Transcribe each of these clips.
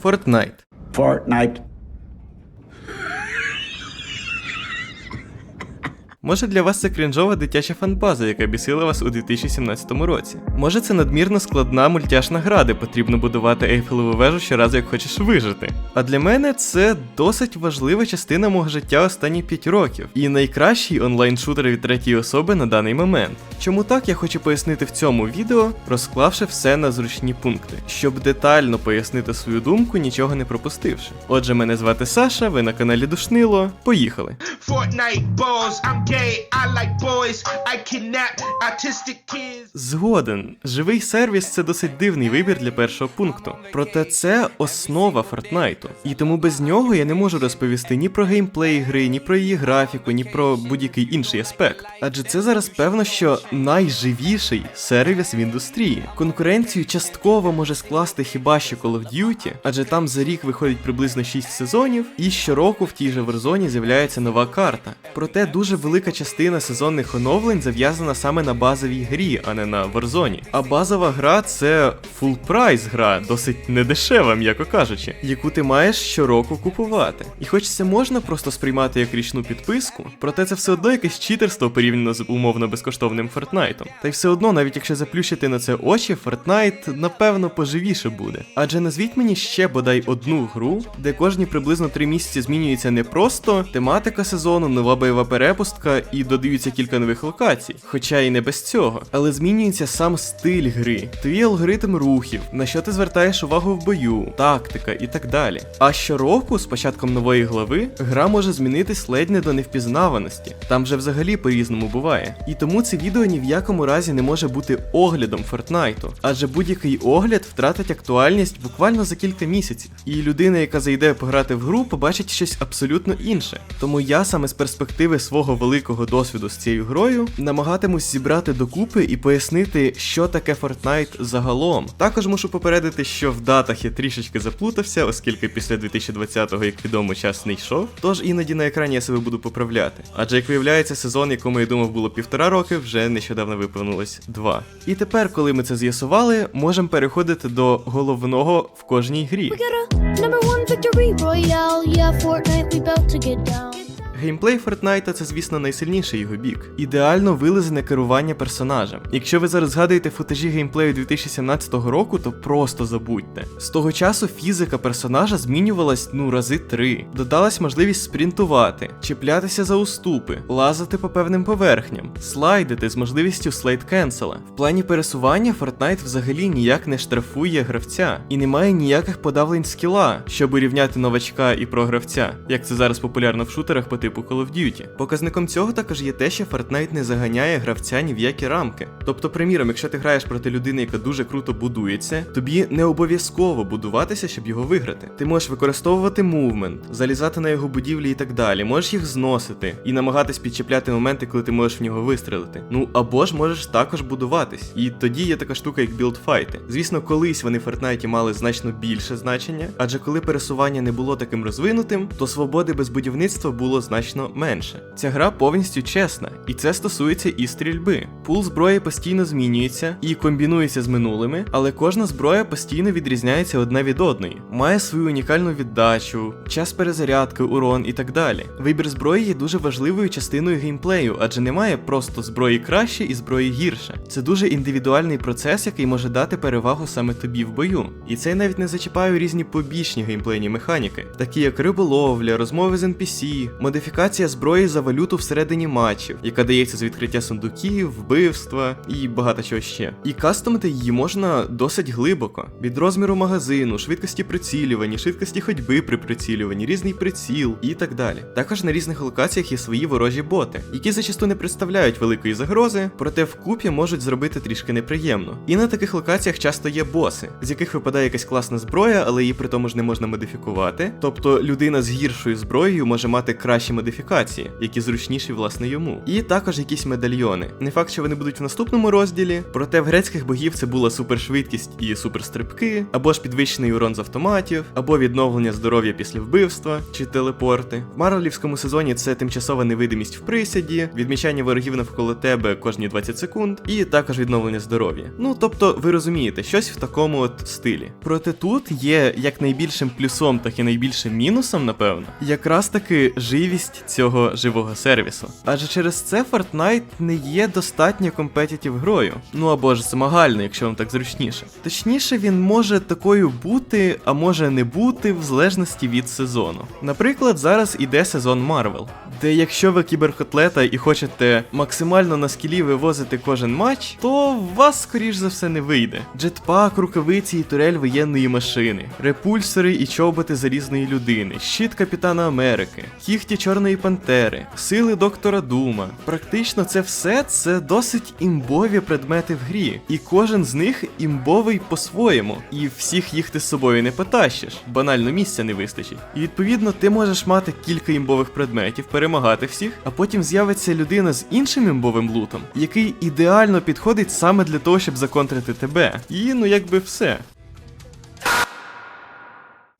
Fortnite. Fortnite. Може для вас це крінжова дитяча фанбаза, яка бісила вас у 2017 році. Може це надмірно складна мультяшна гра, де потрібно будувати ейфелеву вежу щоразу, як хочеш вижити. А для мене це досить важлива частина мого життя останні 5 років і найкращий онлайн-шутер від третьої особи на даний момент. Чому так я хочу пояснити в цьому відео, розклавши все на зручні пункти, щоб детально пояснити свою думку, нічого не пропустивши. Отже, мене звати Саша, ви на каналі Душнило. Поїхали! Fortnite balls. I'm gay. I like boys. I kidnap autistic kids. Згоден, живий сервіс це досить дивний вибір для першого пункту. Проте це основа Фортнайту. І тому без нього я не можу розповісти ні про геймплей гри, ні про її графіку, ні про будь-який інший аспект. Адже це зараз певно, що найживіший сервіс в індустрії. Конкуренцію частково може скласти хіба що Call of Duty, адже там за рік виходить приблизно 6 сезонів, і щороку в тій же Warzone з'являється нова карта. Проте дуже велика частина сезонних оновлень зав'язана саме на базовій грі, а не на Warzone. А базова гра це full прайс гра, досить недешева, м'яко кажучи, яку ти маєш щороку купувати. І хоч це можна просто сприймати як річну підписку, проте це все одно якесь читерство порівняно з умовно безкоштовним Фортнайтом. Та й все одно, навіть якщо заплющити на це очі, Fortnite напевно поживіше буде. Адже назвіть мені ще бодай одну гру, де кожні приблизно три місяці змінюється не просто тематика сезону, нова бойова перепустка і додаються кілька нових локацій, хоча і не без цього, але змінюється сам стиль гри, твій алгоритм рухів, на що ти звертаєш увагу в бою, тактика і так далі. А щороку, з початком нової глави, гра може змінитись ледь не до невпізнаваності. Там вже взагалі по-різному буває. І тому це відео ні в якому разі не може бути оглядом Фортнайту, адже будь-який огляд втратить актуальність буквально за кілька місяців. І людина, яка зайде пограти в гру, побачить щось абсолютно інше. Тому я саме з перспективи свого великого досвіду з цією грою намагатимусь зібрати докупи і пояснити, що таке Fortnite загалом. Також мушу попередити, що в датах я трішечки заплутався, оскільки після 2020-го, як відомо, час не йшов. Тож іноді на екрані я себе буду поправляти. Адже як виявляється, сезон, якому я думав було півтора роки, вже нещодавно виповнилось два. І тепер, коли ми це з'ясували, можемо переходити до головного в кожній грі. Get a number one victory royale. Yeah, Fortnite, we about to get down. Геймплей Фортнайта це, звісно, найсильніший його бік. Ідеально вилизане керування персонажем. Якщо ви зараз згадуєте футажі геймплею 2017 року, то просто забудьте. З того часу фізика персонажа змінювалась ну рази три. Додалась можливість спринтувати, чіплятися за уступи, лазити по певним поверхням, слайдити з можливістю слайд кенсела. В плані пересування Fortnite взагалі ніяк не штрафує гравця і немає ніяких подавлень скіла, щоб урівняти новачка і програвця, як це зараз популярно в шутерах по типу Call of Duty. Показником цього також є те, що Fortnite не заганяє гравця ні в які рамки. Тобто, приміром, якщо ти граєш проти людини, яка дуже круто будується, тобі не обов'язково будуватися, щоб його виграти. Ти можеш використовувати мувмент, залізати на його будівлі і так далі, можеш їх зносити і намагатись підчіпляти моменти, коли ти можеш в нього вистрелити. Ну або ж можеш також будуватись. І тоді є така штука, як білдфайти. Звісно, колись вони в Fortnite мали значно більше значення, адже коли пересування не було таким розвинутим, то свободи без будівництва було значно менше. Ця гра повністю чесна, і це стосується і стрільби. Пул зброї постійно змінюється і комбінується з минулими, але кожна зброя постійно відрізняється одна від одної, має свою унікальну віддачу, час перезарядки, урон і так далі. Вибір зброї є дуже важливою частиною геймплею, адже немає просто зброї краще і зброї гірше. Це дуже індивідуальний процес, який може дати перевагу саме тобі в бою. І це навіть не зачіпаю різні побічні геймплейні механіки, такі як риболовля, розмови з NPC, модифікація зброї за валюту всередині матчів, яка дається з відкриття сундуків, вбивства і багато чого ще. І кастомити її можна досить глибоко: від розміру магазину, швидкості прицілювання, швидкості ходьби при прицілюванні, різний приціл і так далі. Також на різних локаціях є свої ворожі боти, які зачасту не представляють великої загрози, проте вкупі можуть зробити трішки неприємно. І на таких локаціях часто є боси, з яких випадає якась класна зброя, але її при тому ж не можна модифікувати. Тобто людина з гіршою зброєю може мати кращі модифікації, які зручніші власне йому. І також якісь медальйони. Не факт, що вони будуть в наступному розділі, проте в грецьких богів це була супершвидкість і суперстрибки, або ж підвищений урон з автоматів, або відновлення здоров'я після вбивства чи телепорти. В Марвелівському сезоні це тимчасова невидимість в присяді, відмічання ворогів навколо тебе кожні 20 секунд, і також відновлення здоров'я. Ну тобто, ви розумієте, щось в такому от стилі. Проте тут є як найбільшим плюсом, так і найбільшим мінусом, напевно, якраз таки живість цього живого сервісу. Адже через це Fortnite не є достатньо компетітів грою. Ну або ж змагально, якщо вам так зручніше. Точніше, він може такою бути, а може не бути, в залежності від сезону. Наприклад, зараз іде сезон Марвел, де якщо ви кіберкотлета і хочете максимально на скілі вивозити кожен матч, то вас скоріш за все не вийде. Джетпак, рукавиці і турель воєнної машини, репульсори і чоботи залізної людини, щит Капітана Америки, кіхті Чорної Пантери, сили доктора Дума. Практично це все це досить імбові предмети в грі, і кожен з них імбовий по-своєму. І всіх їх ти з собою не потащиш, банально місця не вистачить. І відповідно ти можеш мати кілька імбових предметів, перемагати всіх, а потім з'явиться людина з іншим імбовим лутом, який ідеально підходить саме для того, щоб законтрити тебе. І ну якби все.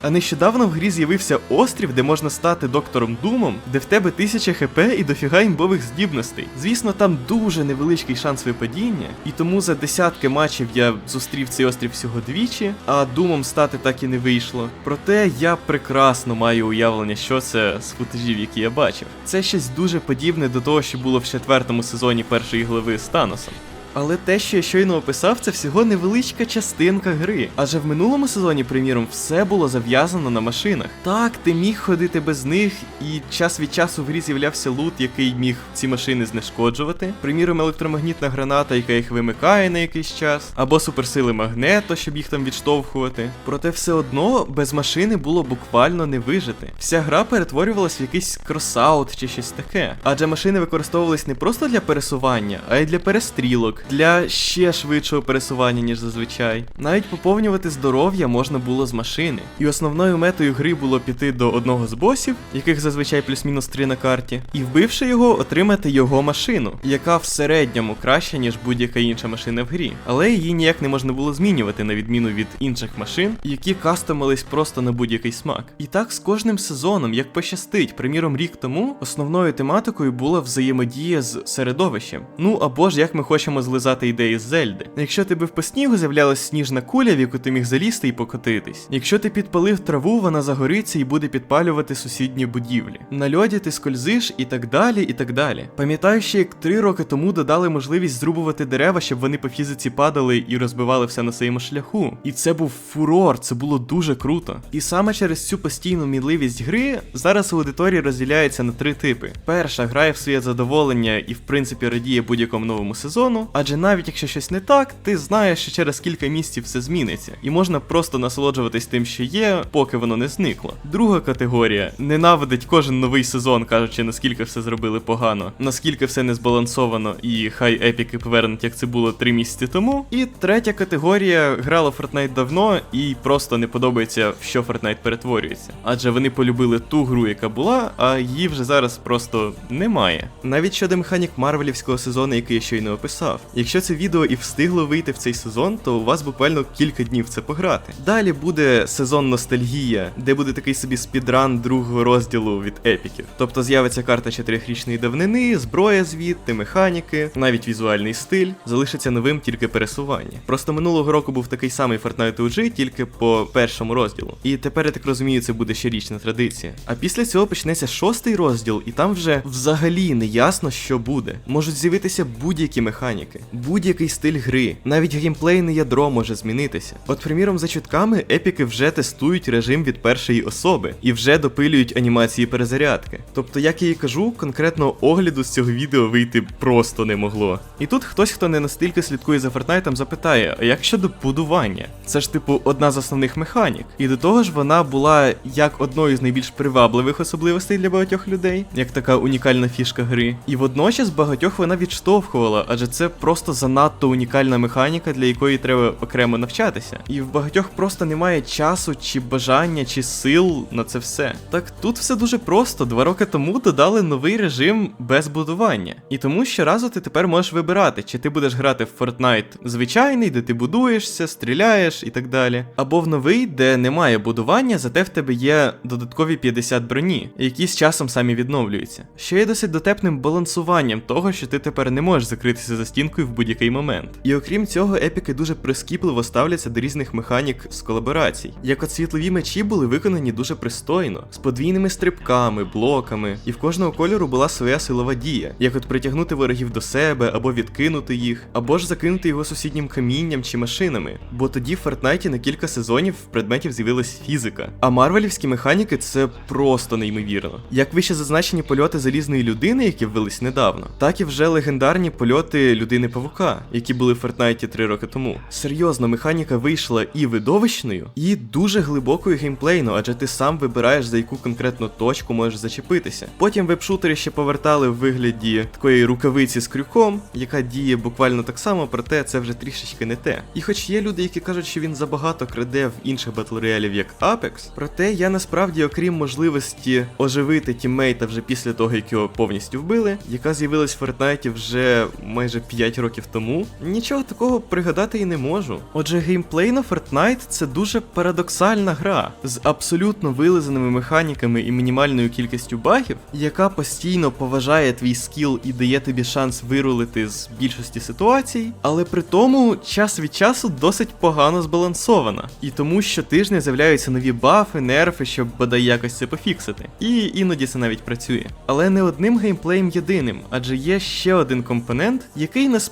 А нещодавно в грі з'явився острів, де можна стати доктором Думом, де в тебе 1000 хп і дофіга імбових здібностей. Звісно, там дуже невеличкий шанс випадіння, і тому за десятки матчів я зустрів цей острів всього двічі, а думом стати так і не вийшло. Проте я прекрасно маю уявлення, що це з футажів, які я бачив. Це щось дуже подібне до того, що було в четвертому сезоні першої глави з Таносом. Але те, що я щойно описав, це всього невеличка частинка гри. Адже в минулому сезоні, приміром, все було зав'язано на машинах. Так, ти міг ходити без них, і час від часу в грі з'являвся лут, який міг ці машини знешкоджувати. Приміром, електромагнітна граната, яка їх вимикає на якийсь час, або суперсили магнето, щоб їх там відштовхувати. Проте все одно без машини було буквально не вижити. Вся гра перетворювалась в якийсь кросаут чи щось таке. Адже машини використовувались не просто для пересування, а й для перестрілок, для ще швидшого пересування, ніж зазвичай. Навіть поповнювати здоров'я можна було з машини. І основною метою гри було піти до одного з босів, яких зазвичай плюс-мінус три на карті, і вбивши його, отримати його машину, яка в середньому краща, ніж будь-яка інша машина в грі. Але її ніяк не можна було змінювати, на відміну від інших машин, які кастомились просто на будь-який смак. І так з кожним сезоном, як пощастить, приміром, рік тому основною тематикою була взаємодія з середовищем. Ну або ж як ми хочемо злизати ідеї з Зельди. Якщо тебе в по снігу з'являлась сніжна куля, в яку ти міг залізти і покотитись. Якщо ти підпалив траву, вона загориться і буде підпалювати сусідні будівлі. На льоді ти скользиш і так далі, і так далі. Пам'ятаю, ще як три роки тому додали можливість зрубувати дерева, щоб вони по фізиці падали і розбивали все на своєму шляху. І це був фурор, це було дуже круто. І саме через цю постійну мідливість гри зараз аудиторія розділяється на три типи: перша грає в своє задоволення і в принципі радіє будь-якому новому сезону, адже навіть якщо щось не так, ти знаєш, що через кілька місяців все зміниться, і можна просто насолоджуватись тим, що є, поки воно не зникло. Друга категорія ненавидить кожен новий сезон, кажучи, наскільки все зробили погано, наскільки все не збалансовано, і хай епіки повернуть, як це було три місяці тому. І третя категорія грала Fortnite давно і просто не подобається, в що Fortnite перетворюється. Адже вони полюбили ту гру, яка була, а її вже зараз просто немає. Навіть щодо механік Марвелівського сезону, який я щойно описав. Якщо це відео і встигло вийти в цей сезон, то у вас буквально кілька днів це пограти. Далі буде сезон Ностальгія, де буде такий собі спідран другого розділу від епіків. Тобто з'явиться карта чотирихрічної давнини, зброя звідти, механіки, навіть візуальний стиль. Залишиться новим тільки пересування. Просто минулого року був такий самий Fortnite OG, тільки по першому розділу. І тепер я так розумію, це буде щорічна традиція. А після цього почнеться шостий розділ, і там вже взагалі не ясно, що буде. Можуть з'явитися будь-які механіки, будь-який стиль гри, навіть геймплейне ядро може змінитися. От, приміром, за чутками, епіки вже тестують режим від першої особи і вже допилюють анімації перезарядки. Тобто, як я і кажу, конкретно огляду з цього відео вийти просто не могло. І тут хтось, хто не настільки слідкує за Фортнайтом, запитає: а як щодо будування? Це ж типу одна з основних механік. І до того ж, вона була як одною з найбільш привабливих особливостей для багатьох людей, як така унікальна фішка гри. І водночас багатьох вона відштовхувала, адже це просто занадто унікальна механіка, для якої треба окремо навчатися. І в багатьох просто немає часу, чи бажання, чи сил на це все. Так тут все дуже просто. Два роки тому додали новий режим без будування. І тому щоразу ти тепер можеш вибирати, чи ти будеш грати в Fortnite звичайний, де ти будуєшся, стріляєш і так далі. Або в новий, де немає будування, зате в тебе є додаткові 50 броні, які з часом самі відновлюються. Що є досить дотепним балансуванням того, що ти тепер не можеш закритися за стінкою в будь-який момент. І окрім цього, епіки дуже прискіпливо ставляться до різних механік з колаборацій. Як от світлові мечі були виконані дуже пристойно, з подвійними стрибками, блоками, і в кожного кольору була своя силова дія, як от притягнути ворогів до себе, або відкинути їх, або ж закинути його сусіднім камінням чи машинами. Бо тоді в Фортнайті на кілька сезонів в предметів з'явилась фізика. А марвелівські механіки це просто неймовірно. Як вище зазначені польоти залізної людини, які ввелись недавно, так і вже легендарні польоти людини Павука, які були в Фортнайті три роки тому. Серйозно, механіка вийшла і видовищною, і дуже глибокою геймплейно, адже ти сам вибираєш за яку конкретну точку можеш зачепитися. Потім веб-шутери ще повертали в вигляді такої рукавиці з крюком, яка діє буквально так само, проте це вже трішечки не те. І хоч є люди, які кажуть, що він забагато краде в інших батл роялів, як Apex, проте я насправді, окрім можливості оживити тіммейта вже після того, як його повністю вбили, яка з'явилась в Fortnite вже майже 5 років тому, нічого такого пригадати і не можу. Отже, геймплейно Fortnite це дуже парадоксальна гра з абсолютно вилизаними механіками і мінімальною кількістю багів, яка постійно поважає твій скіл і дає тобі шанс вирулити з більшості ситуацій, але при тому час від часу досить погано збалансована. І тому щотижня з'являються нові бафи, нерфи, щоб бодай якось це пофіксити. І іноді це навіть працює. Але не одним геймплеєм єдиним, адже є ще один компонент, який насправді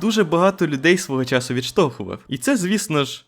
дуже багато людей свого часу відштовхував. І це, звісно ж.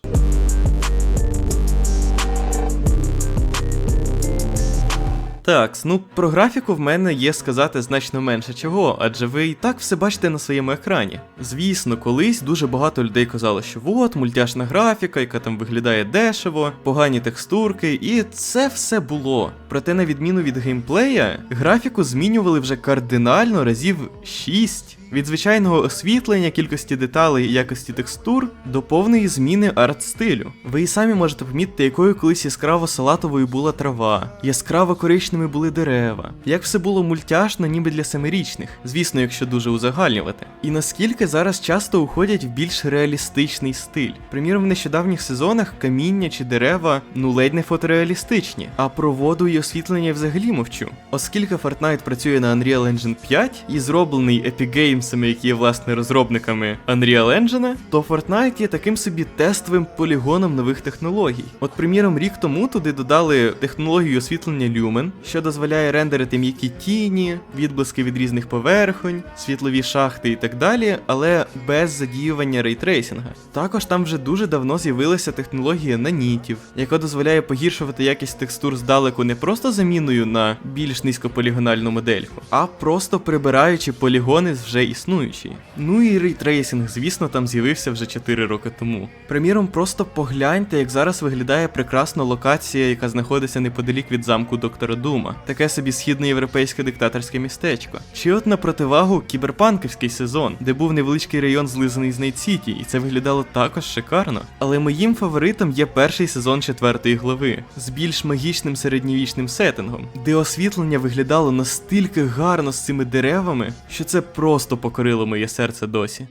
Так, ну про графіку в мене є сказати значно менше чого, адже ви і так все бачите на своєму екрані. Звісно, колись дуже багато людей казало, що от мультяшна графіка, яка там виглядає дешево, погані текстурки, і це все було. Проте, на відміну від геймплея, графіку змінювали вже кардинально разів 6. Від звичайного освітлення, кількості деталей і якості текстур до повної зміни арт-стилю. Ви і самі можете помітити, якою колись яскраво салатовою була трава, яскраво коричневими були дерева, як все було мультяшно, ніби для семирічних, звісно, якщо дуже узагальнювати. І наскільки зараз часто уходять в більш реалістичний стиль. Приміром, в нещодавніх сезонах каміння чи дерева ну ледь не фотореалістичні, а про воду і освітлення взагалі мовчу. Оскільки Fortnite працює на Unreal Engine 5 і зроблений Epic Games, які є власне розробниками Unreal Engine, то Fortnite є таким собі тестовим полігоном нових технологій. От, приміром, рік тому туди додали технологію освітлення Lumen, що дозволяє рендерити м'які тіні, відблиски від різних поверхонь, світлові шахти і так далі, але без задіювання рейтрейсінга. Також там вже дуже давно з'явилася технологія нанітів, яка дозволяє погіршувати якість текстур здалеку не просто заміною на більш низькополігональну модельку, а просто прибираючи полігони з вже існуючі. Ну і рейтрейсінг, звісно, там з'явився вже 4 роки тому. Приміром, просто погляньте, як зараз виглядає прекрасна локація, яка знаходиться неподалік від замку доктора Дума, таке собі східноєвропейське диктаторське містечко. Чи от на противагу кіберпанківський сезон, де був невеличкий район злизаний з Найт-Сіті, і це виглядало також шикарно. Але моїм фаворитом є перший сезон четвертої глави з більш магічним середньовічним сеттингом, де освітлення виглядало настільки гарно з цими деревами, що це просто покорило моє серце досі.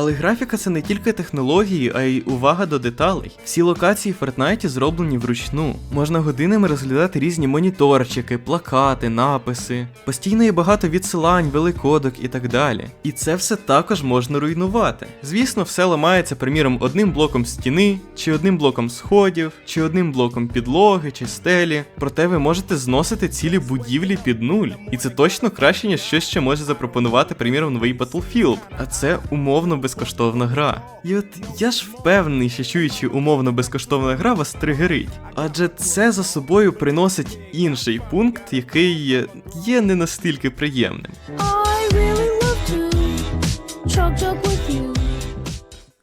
Але графіка це не тільки технології, а й увага до деталей. Всі локації в Fortnite зроблені вручну. Можна годинами розглядати різні моніторчики, плакати, написи. Постійно є багато відсилань, великодок і так далі. І це все також можна руйнувати. Звісно, все ламається, приміром, одним блоком стіни, чи одним блоком сходів, чи одним блоком підлоги, чи стелі. Проте ви можете зносити цілі будівлі під нуль. І це точно краще, ніж щось, що може запропонувати, приміром, новий Battlefield. А це умовно безкоштовна гра. І от я ж впевнений, що чуючи умовно безкоштовна гра вас тригерить. Адже це за собою приносить інший пункт, який є, не настільки приємним. I really love you.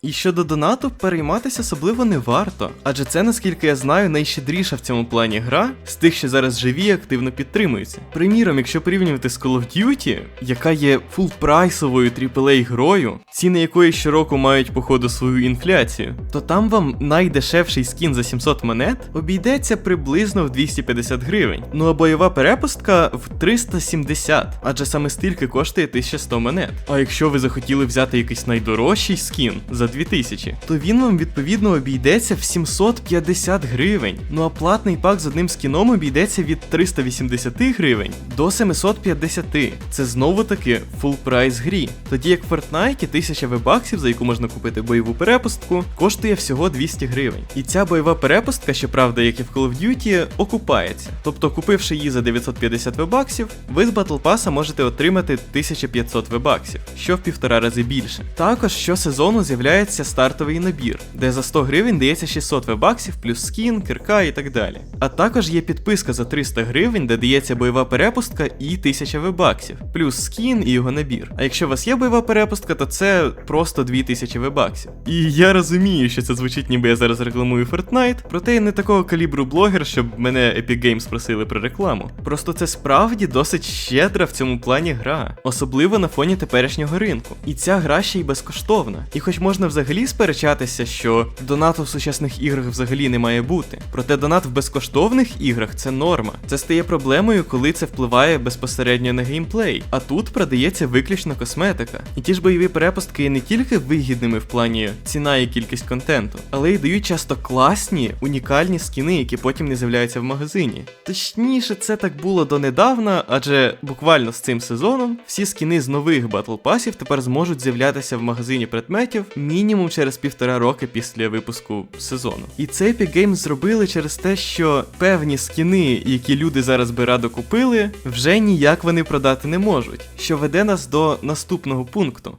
І щодо донату, перейматися особливо не варто, адже це, наскільки я знаю, найщедріша в цьому плані гра з тих, що зараз живі і активно підтримуються. Приміром, якщо порівнювати з Call of Duty, яка є фулпрайсовою AAA грою, ціни якої щороку мають походу свою інфляцію, то там вам найдешевший скін за 700 монет обійдеться приблизно в 250 гривень. Ну а бойова перепустка в 370, адже саме стільки коштує 1100 монет. А якщо ви захотіли взяти якийсь найдорожчий скін за 2000, то він вам відповідно обійдеться в 750 гривень. Ну а платний пак з одним скіном обійдеться від 380 гривень до 750. Це знову таки full прайс грі. Тоді як в Fortnite 1000 вебаксів, за яку можна купити бойову перепустку, коштує всього 200 гривень. І ця бойова перепустка, щоправда, як і в Call of Duty, окупається. Тобто, купивши її за 950 вебаксів, ви з Battle Pass можете отримати 1500 вебаксів, що в півтора рази більше. Також щосезону з'являється стартовий набір, де за 100 гривень дається 600 вебаксів, плюс скін, кирка і так далі. А також є підписка за 300 гривень, де дається бойова перепустка і 1000 вебаксів, плюс скін і його набір. А якщо у вас є бойова перепустка, то це просто 2000 вебаксів. І я розумію, що це звучить, ніби я зараз рекламую Fortnite, проте я не такого калібру блогер, щоб мене Epic Games просили про рекламу. Просто це справді досить щедра в цьому плані гра, особливо на фоні теперішнього ринку. І ця гра ще й безкоштовна. І хоч можна взагалі сперечатися, що донату в сучасних іграх взагалі не має бути. Проте донат в безкоштовних іграх це норма. Це стає проблемою, коли це впливає безпосередньо на геймплей. А тут продається виключно косметика. І ті ж бойові перепустки є не тільки вигідними в плані ціна і кількість контенту, але й дають часто класні, унікальні скіни, які потім не з'являються в магазині. Точніше, це так було донедавна, адже буквально з цим сезоном всі скіни з нових батл пасів тепер зможуть з'являтися в магазині предметів мінімум через півтора роки після випуску сезону. І це Epic Games зробили через те, що певні скіни, які люди зараз би радо купили, вже ніяк вони продати не можуть, що веде нас до наступного пункту.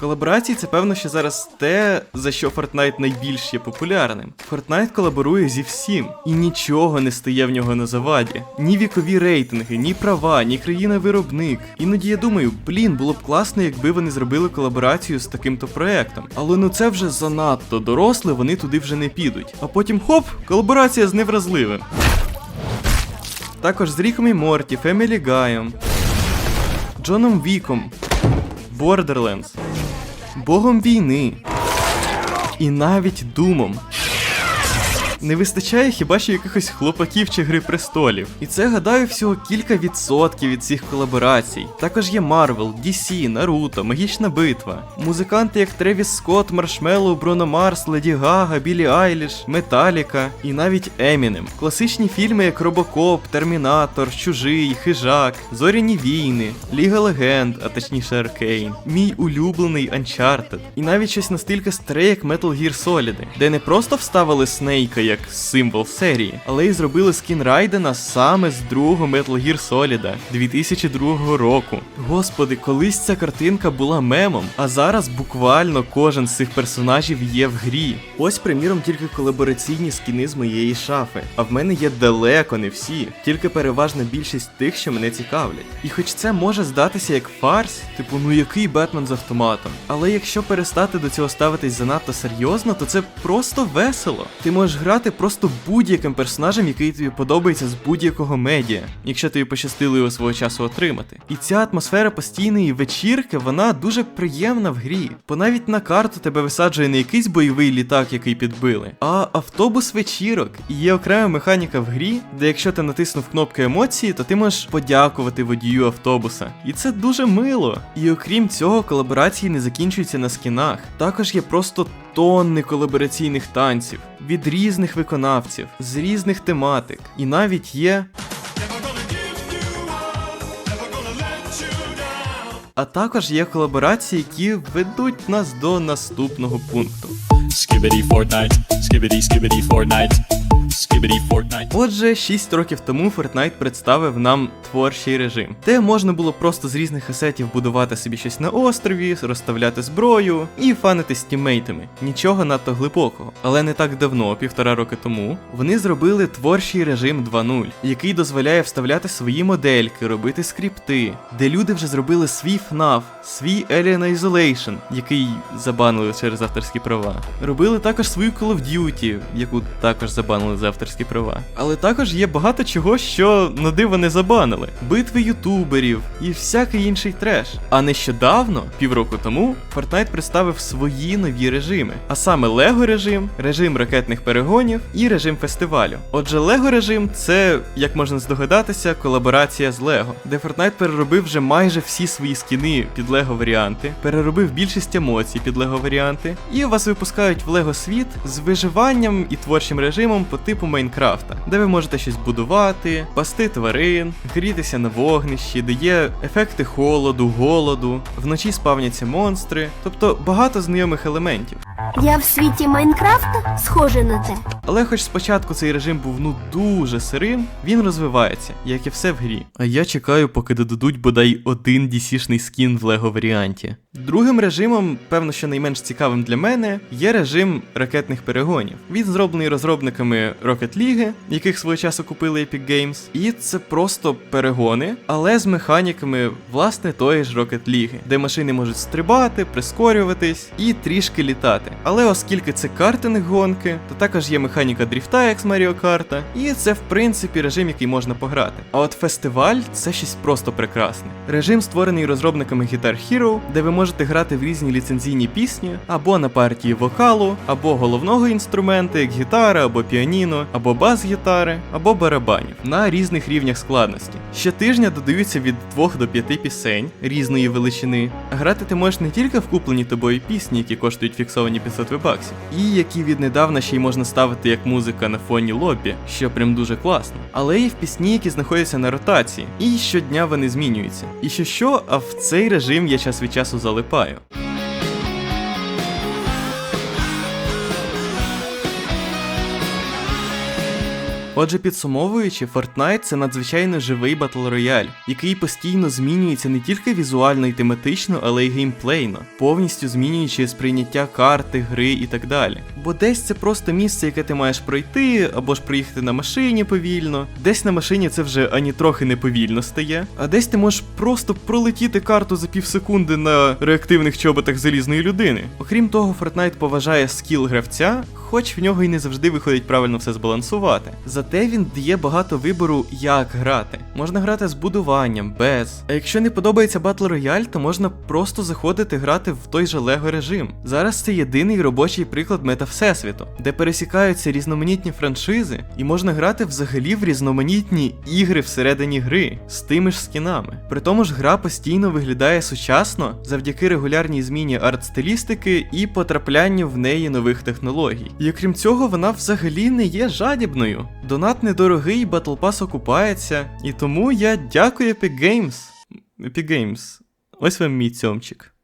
Колаборації це певно, що зараз те, за що Fortnite найбільш є популярним. Fortnite колаборує зі всім, і нічого не стає в нього на заваді. Ні вікові рейтинги, ні права, ні країна-виробник. Іноді я думаю, блін, було б класно, якби вони зробили колаборацію з таким-то проектом. Але ну це вже занадто доросле, вони туди вже не підуть. А потім хоп, колаборація з невразливим. Також з Ріком і Морті, Фемілі Гайом, Джоном Віком, Borderlands, Богом війни і навіть Думом. Не вистачає хіба що якихось хлопаків чи гри престолів. І це, гадаю, всього кілька відсотків від цих колаборацій. Також є Marvel, DC, Наруто, Магічна битва. Музиканти як Тревіс Скотт, Маршмеллоу, Бруно Марс, Леді Гага, Білі Айліш, Металіка і навіть Емінем. Класичні фільми як Робокоп, Термінатор, Чужий, Хижак, Зоряні війни, Ліга Легенд, а точніше Аркейн, мій улюблений Uncharted. І навіть щось настільки старе, як Metal Gear Solid, де не просто вставили Снейка як символ серії, але й зробили скін Райдена саме з другого Metal Gear Solid 2002 року. Господи, колись ця картинка була мемом, а зараз буквально кожен з цих персонажів є в грі. Ось, приміром, тільки колабораційні скіни з моєї шафи. А в мене є далеко не всі, тільки переважна більшість тих, що мене цікавлять. І хоч це може здатися як фарс, типу, ну який Бетмен з автоматом. Але якщо перестати до цього ставитись занадто серйозно, то це просто весело. Ти можеш грати просто будь-яким персонажем, який тобі подобається з будь-якого медіа, якщо тобі пощастило його свого часу отримати. І ця атмосфера постійної вечірки, вона дуже приємна в грі. Бо навіть на карту тебе висаджує не якийсь бойовий літак, який підбили, а автобус вечірок. І є окрема механіка в грі, де якщо ти натиснув кнопку емоції, то ти можеш подякувати водію автобуса. І це дуже мило. І окрім цього, колаборації не закінчуються на скінах. Також є просто тонни колабораційних танців від різних виконавців з різних тематик. І навіть є. А також є колаборації, які ведуть нас до наступного пункту. Skibbity Fortnite, skibbity skibbity Fortnite. Skibbity Fortnite. Отже, 6 років тому Fortnite представив нам творчий режим, де можна було просто з різних асетів будувати собі щось на острові, розставляти зброю і фанити з тіммейтами. Нічого надто глибокого. Але не так давно, півтора роки тому, вони зробили творчий режим 2.0, який дозволяє вставляти свої модельки, робити скрипти, де люди вже зробили свій FNAF, свій Alien Isolation, який забанили через авторські права. Робили також свою Call of Duty, яку також забанили за авторські права. Але також є багато чого, що на диво не забанили: битви ютуберів і всякий інший треш. А нещодавно, півроку тому, Fortnite представив свої нові режими, а саме Лего режим, режим ракетних перегонів і режим фестивалю. Отже, Лего режим це, як можна здогадатися, колаборація з Лего, де Fortnite переробив вже майже всі свої скіни під Лего варіанти, переробив більшість емоцій під Лего варіанти, і вас випускають в Лего світ з виживанням і творчим режимом по типу Майнкрафта, де ви можете щось будувати, пасти тварин, грітися на вогнищі, де є ефекти холоду, голоду, вночі спавняться монстри, тобто багато знайомих елементів. Я в світі Майнкрафта схоже на те. Але хоч спочатку цей режим був ну дуже сирим, він розвивається, як і все в грі. А я чекаю, поки додадуть бодай один DC-шний скін в Лего варіанті. Другим режимом, певно, що найменш цікавим для мене, є режим ракетних перегонів. Він зроблений розробниками Rocket League, яких свого часу купили Epic Games. І це просто перегони, але з механіками власне тої ж Rocket League, де машини можуть стрибати, прискорюватись і трішки літати. Але оскільки це картинг гонки, то також є механіка дріфта, як з Mario Kart, і це в принципі режим, який можна пограти. А от фестиваль це щось просто прекрасне. Режим створений розробниками Guitar Hero, де ви можете грати в різні ліцензійні пісні, або на партії вокалу, або головного інструмента, як гітара, або піаніно, або бас-гітари, або барабанів на різних рівнях складності. Щотижня додаються від 2 до 5 пісень різної величини. Грати ти можеш не тільки в куплені тобою пісні, які коштують фіксовані 500 вебаксів, і які віднедавна ще й можна ставити як музика на фоні лобі, що прям дуже класно, але і в пісні, які знаходяться на ротації, і щодня вони змінюються. І що що, а в цей режим я час від часу залипаю. Отже, підсумовуючи, Fortnite це надзвичайно живий батл рояль, який постійно змінюється не тільки візуально і тематично, але й геймплейно, повністю змінюючи сприйняття карти, гри і так далі. Бо десь це просто місце, яке ти маєш пройти, або ж проїхати на машині повільно, десь на машині це вже ані трохи не повільно стає, а десь ти можеш просто пролетіти карту за півсекунди на реактивних чоботах залізної людини. Окрім того, Fortnite поважає скіл гравця, хоч в нього й не завжди виходить правильно все збалансувати. Зате він дає багато вибору, як грати. Можна грати з будуванням, без. А якщо не подобається Battle Royale, то можна просто заходити грати в той же Лего режим. Зараз це єдиний робочий приклад мета Всесвіту, де пересікаються різноманітні франшизи, і можна грати взагалі в різноманітні ігри всередині гри з тими ж скінами. При тому ж гра постійно виглядає сучасно завдяки регулярній зміні арт-стилістики і потраплянню в неї нових технологій. І окрім цього, вона взагалі не є жадібною. Донат недорогий, Battle Pass окупається, і тому я дякую Epic Games. Epic Games. Ось вам мій цьомчик.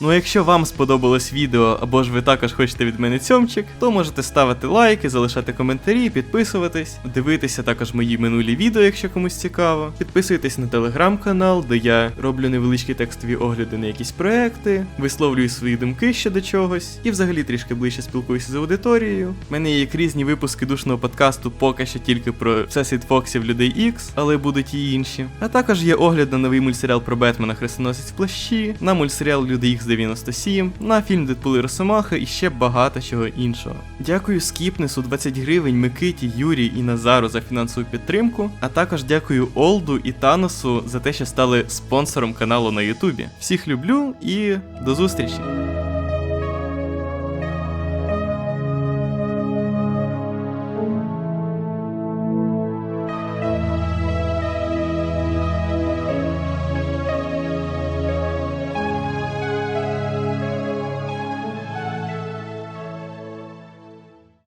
Ну, а якщо вам сподобалось відео, або ж ви також хочете від мене цьомчик, то можете ставити лайки, залишати коментарі, підписуватись, дивитися також мої минулі відео, якщо комусь цікаво. Підписуйтесь на телеграм-канал, де я роблю невеличкі текстові огляди на якісь проекти, висловлюю свої думки щодо чогось, і взагалі трішки ближче спілкуюся з аудиторією. У мене є різні випуски душного подкасту, поки що тільки про Всесвіт Фоксів Людей Ікс, але будуть і інші. А також є огляд на новий мультсеріал про Бетмена Хрестоносець в плащі, на мультсеріал Люди Ікс 97, на фільм Дедпули Росомаха і ще багато чого іншого. Дякую Скіпнесу 20 гривень, Микиті, Юрій і Назару за фінансову підтримку, а також дякую Олду і Таносу за те, що стали спонсором каналу на Ютубі. Всіх люблю і до зустрічі!